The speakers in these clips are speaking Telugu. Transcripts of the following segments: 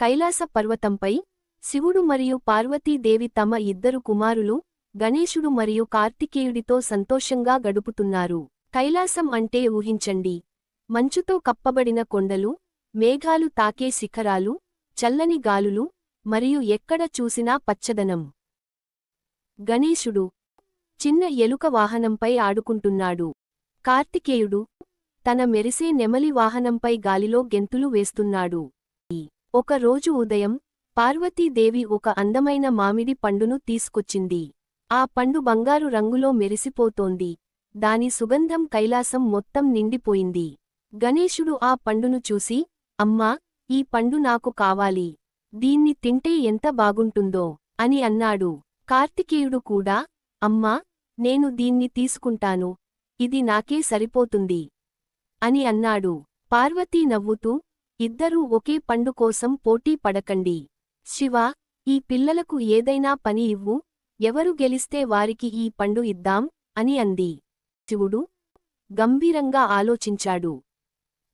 కైలాస పర్వతంపై శివుడు మరియు పార్వతీదేవి తమ ఇద్దరు కుమారులు గణేశుడు మరియు కార్తికేయుడితో సంతోషంగా గడుపుతున్నారు. కైలాసం అంటే ఊహించండి. మంచుతో కప్పబడిన కొండలు మేఘాలు తాకే శిఖరాలు చల్లని గాలులు మరియు ఎక్కడ చూసినా పచ్చదనం. గణేశుడు చిన్న ఎలుక వాహనంపై ఆడుకుంటున్నాడు. కార్తికేయుడు తన మెరిసే నెమలి వాహనంపై గాలిలో గెంతులు వేస్తున్నాడు. ఒక రోజు ఉదయం పార్వతీదేవి ఒక అందమైన మామిడి పండును తీసుకొచ్చింది. ఆ పండు బంగారు రంగులో మెరిసిపోతోంది. దాని సుగంధం కైలాసం మొత్తం నిండిపోయింది. గణేశుడు ఆ పండును చూసి అమ్మా ఈ పండు నాకు కావాలి. దీన్ని తింటే ఎంత బాగుంటుందో అని అన్నాడు. కార్తికేయుడు కూడా అమ్మా నేను దీన్ని తీసుకుంటాను. ఇది నాకే సరిపోతుంది అని అన్నాడు. పార్వతీ నవ్వుతూ ఇద్దరూ ఒకే పండు కోసం పోటీ పడకండి. శివా ఈ పిల్లలకు ఏదైనా పని ఇవ్వు ఎవరు గెలిస్తే వారికి ఈ పండు ఇద్దాం అని అంది. శివుడు గంభీరంగా ఆలోచించాడు.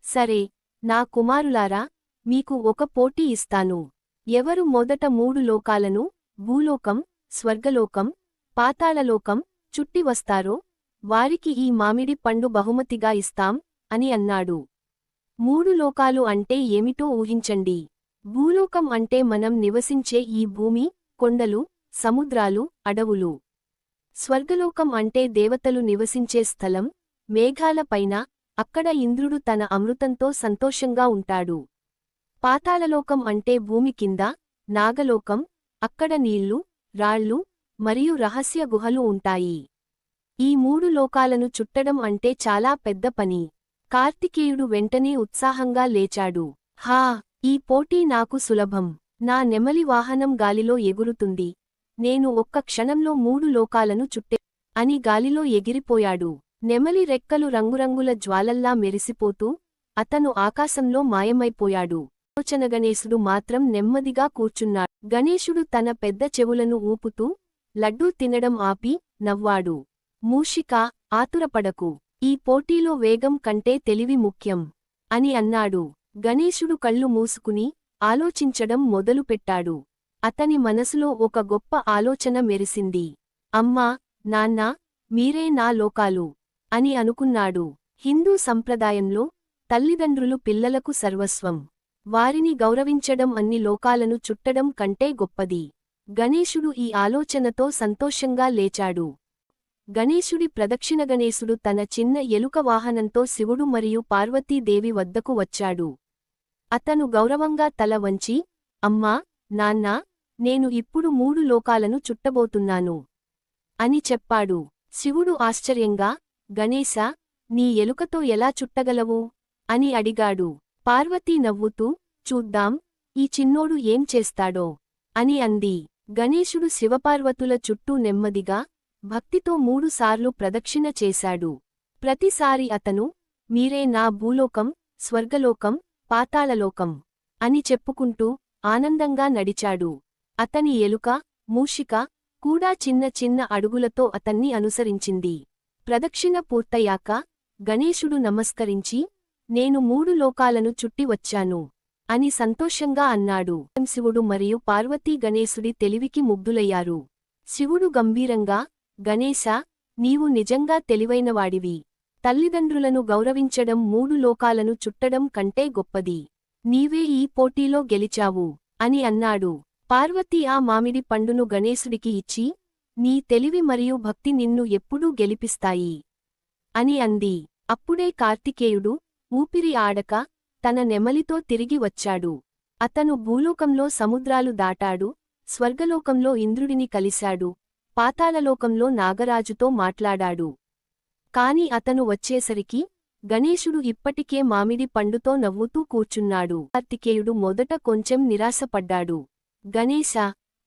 సరే నా కుమారులారా మీకు ఒక పోటీ ఇస్తాను. ఎవరు మొదట మూడు లోకాలను భూలోకం స్వర్గలోకం పాతాళలోకం చుట్టి వస్తారో వారికి ఈ మామిడి పండు బహుమతిగా ఇస్తాం అని అన్నాడు. మూడు లోకాలు అంటే ఏమిటో ఊహించండి. భూలోకం అంటే మనం నివసించే ఈ భూమి కొండలు సముద్రాలు అడవులు. స్వర్గలోకం అంటే దేవతలు నివసించే స్థలం మేఘాలపైన అక్కడ ఇంద్రుడు తన అమృతంతో సంతోషంగా ఉంటాడు. పాతాళలోకం అంటే భూమి కింద నాగలోకం అక్కడ నీళ్ళు రాళ్ళు మరియు రహస్య గుహలు ఉంటాయి. ఈ మూడు లోకాలను చుట్టడం అంటే చాలా పెద్ద పని. కార్తికేయుడు వెంటనే ఉత్సాహంగా లేచాడు. హా ఈ పోటీ నాకు సులభం. నా నెమలి వాహనం గాలిలో ఎగురుతుంది. నేను ఒక్క క్షణంలో మూడు లోకాలను చుట్టే అని గాలిలో ఎగిరిపోయాడు. నెమలి రెక్కలు రంగురంగుల జ్వాలల్లా మెరిసిపోతూ అతను ఆకాశంలో మాయమైపోయాడు. ఆలోచన గణేశుడు మాత్రం నెమ్మదిగా కూర్చున్నాడు. గణేశుడు తన పెద్ద చెవులను ఊపుతూ లడ్డూ తినడం ఆపి నవ్వాడు. మూషిక ఆతురపడకు. ఈ పోటీలో వేగం కంటే తెలివి ముఖ్యం అని అన్నాడు. గణేశుడు కళ్ళు మూసుకుని ఆలోచించడం మొదలుపెట్టాడు. అతని మనసులో ఒక గొప్ప ఆలోచన మెరిసింది. అమ్మా నాన్నా మీరే నా లోకాలు అని అనుకున్నాడు. హిందూ సంప్రదాయంలో తల్లిదండ్రులు పిల్లలకు సర్వస్వం. వారిని గౌరవించడం అన్ని లోకాలను చుట్టడం కంటే గొప్పది. గణేశుడు ఈ ఆలోచనతో సంతోషంగా లేచాడు. గణేశుడి ప్రదక్షిణ గణేశుడు తన చిన్న ఎలుక వాహనంతో శివుడు మరియు పార్వతీదేవి వద్దకు వచ్చాడు. అతను గౌరవంగా తల వంచి అమ్మా నాన్నా నేను ఇప్పుడు మూడు లోకాలను చుట్టబోతున్నాను అని చెప్పాడు. శివుడు ఆశ్చర్యంగా గణేశ నీ ఎలుకతో ఎలా చుట్టగలవు? అని అడిగాడు. పార్వతీ నవ్వుతూ చూద్దాం ఈ చిన్నోడు ఏం చేస్తాడో? అని అంది. గణేశుడు శివపార్వతుల చుట్టూ నెమ్మదిగా భక్తితో మూడుసార్లు ప్రదక్షిణ చేశాడు. ప్రతిసారి అతను మీరే నా భూలోకం స్వర్గలోకం పాతాళలోకం అని చెప్పుకుంటూ ఆనందంగా నడిచాడు. అతని ఎలుక మూషిక కూడా చిన్న చిన్న అడుగులతో అతన్ని అనుసరించింది. ప్రదక్షిణ పూర్తయ్యాక గణేశుడు నమస్కరించి నేను మూడు లోకాలను చుట్టి వచ్చాను అని సంతోషంగా అన్నాడు. శివుడు మరియు పార్వతీ గణేశుడి తెలివికి ముగ్ధులయ్యారు. శివుడు గంభీరంగా గణేశా నీవు నిజంగా తెలివైనవాడివి. తల్లిదండ్రులను గౌరవించడం మూడు లోకాలను చుట్టడం కంటే గొప్పది. నీవే ఈ పోటీలో గెలిచావు అని అన్నాడు. పార్వతి ఆ మామిడి పండును గణేశుడికి ఇచ్చి నీ తెలివి మరియు భక్తి నిన్ను ఎప్పుడూ గెలిపిస్తాయి అని అంది. అప్పుడే కార్తికేయుడు ఊపిరి ఆడక తన నెమలితో తిరిగి వచ్చాడు. అతను భూలోకంలో సముద్రాలు దాటాడు స్వర్గలోకంలో ఇంద్రుడిని కలిశాడు. పాతాళలోకంలో నాగరాజుతో మాట్లాడాడు. కాని అతను వచ్చేసరికి గణేశుడు ఇప్పటికే మామిడి పండుతో నవ్వుతూ కూర్చున్నాడు. కార్తికేయుడు మొదట కొంచెం నిరాశపడ్డాడు. గణేశ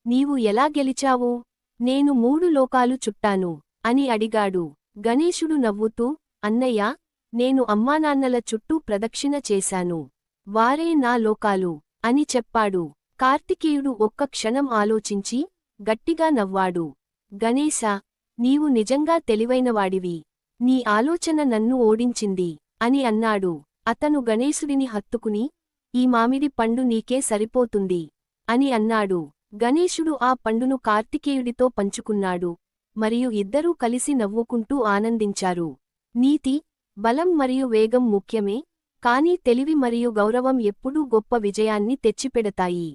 నీవు ఎలా గెలిచావు? నేను మూడు లోకాలు చుట్టాను అని అడిగాడు. గణేశుడు నవ్వుతూ అన్నయ్య నేను అమ్మానాన్నల చుట్టూ ప్రదక్షిణ చేశాను. వారే నా లోకాలు అని చెప్పాడు. కార్తికేయుడు ఒక్క క్షణం ఆలోచించి గట్టిగా నవ్వాడు. గణేశ నీవు నిజంగా తెలివైనవాడివి. నీ ఆలోచన నన్ను ఓడించింది అని అన్నాడు. అతను గణేశుడిని హత్తుకుని ఈ మామిడి పండు నీకే సరిపోతుంది అని అన్నాడు. గణేశుడు ఆ పండును కార్తికేయుడితో పంచుకున్నాడు. మరియు ఇద్దరూ కలిసి నవ్వుకుంటూ ఆనందించారు. నీతి బలం మరియు వేగం ముఖ్యమే కానీ తెలివి మరియు గౌరవం ఎప్పుడూ గొప్ప విజయాన్ని తెచ్చిపెడతాయి.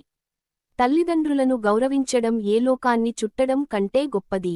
తల్లిదండ్రులను గౌరవించడం ఏ లోకాన్ని చుట్టడం కంటే గొప్పది.